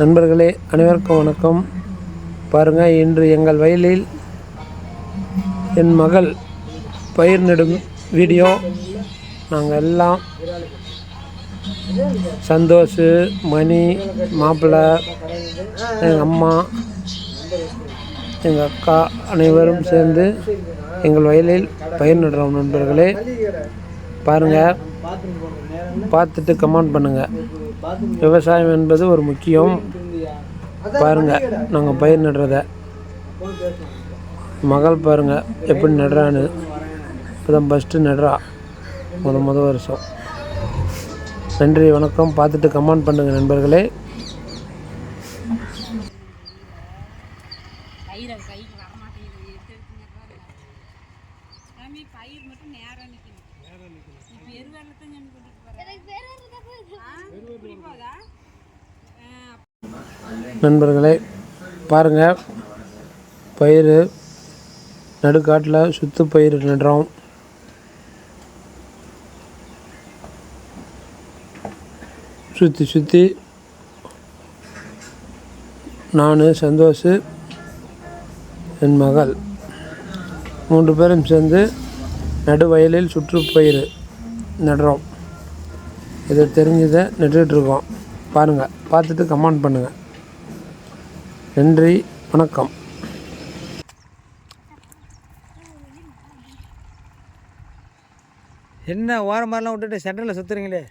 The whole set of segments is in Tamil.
நண்பர்களே அனைவருக்கும் வணக்கம். பாருங்கள் இன்று எங்கள் வயலில் என் மகள் பயிர் நடும் வீடியோ. நாங்கள் எல்லாம் சந்தோஷ் மணி மாப்பிள்ளை எங்கள் அம்மா எங்கள் அக்கா அனைவரும் சேர்ந்து எங்கள் வயலில் பயிர் நடுறோம் நண்பர்களே. பாருங்கள் பார்த்துட்டு கமெண்ட் பண்ணுங்கள் விவசாயம் என்பது ஒரு முக்கியம். பாருங்கள் நாங்கள் பயிர் நடுறத. மகள் பாருங்கள் எப்படி நடுறான்னு. இப்போ தான் ஃபஸ்ட்டு நடுறா. முத முத வருஷம். நன்றி வணக்கம். பார்த்துட்டு கமெண்ட் பண்ணுங்கள் நண்பர்களே. பயிர் கைக்கு வரமாட்டேங்குது எடுத்து எடுத்து பயிர் மட்டும் நேரம் நிற்கணும் நண்பர்களே பாருங்கள் பயிர் நடுக்காட்டில் சுத்து பயிர் நடுறோம். சுற்றி சுற்றி நான் சந்தோஷ் என் மகள். மூன்று பேரும் சேர்ந்து நடுவயலில் சுற்றுப்பயிர் நடுறோம். இது தெரிஞ்சதை நட்டுட்ருக்கோம் பாருங்கள் பார்த்துட்டு கமெண்ட் பண்ணுங்கள் நன்றி வணக்கம். என்ன ஓரம் மாதிரிலாம் விட்டுட்டு சென்டரில் சுற்றுறீங்களே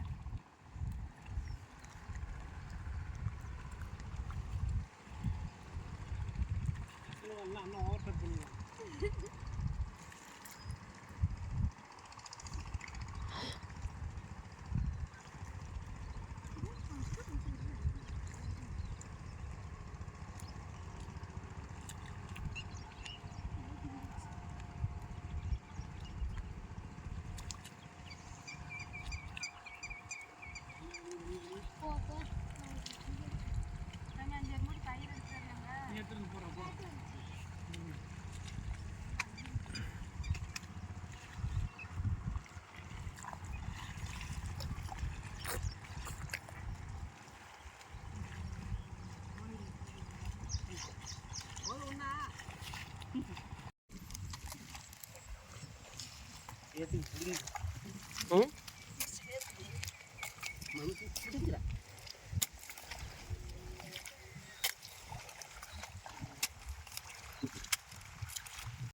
Hum?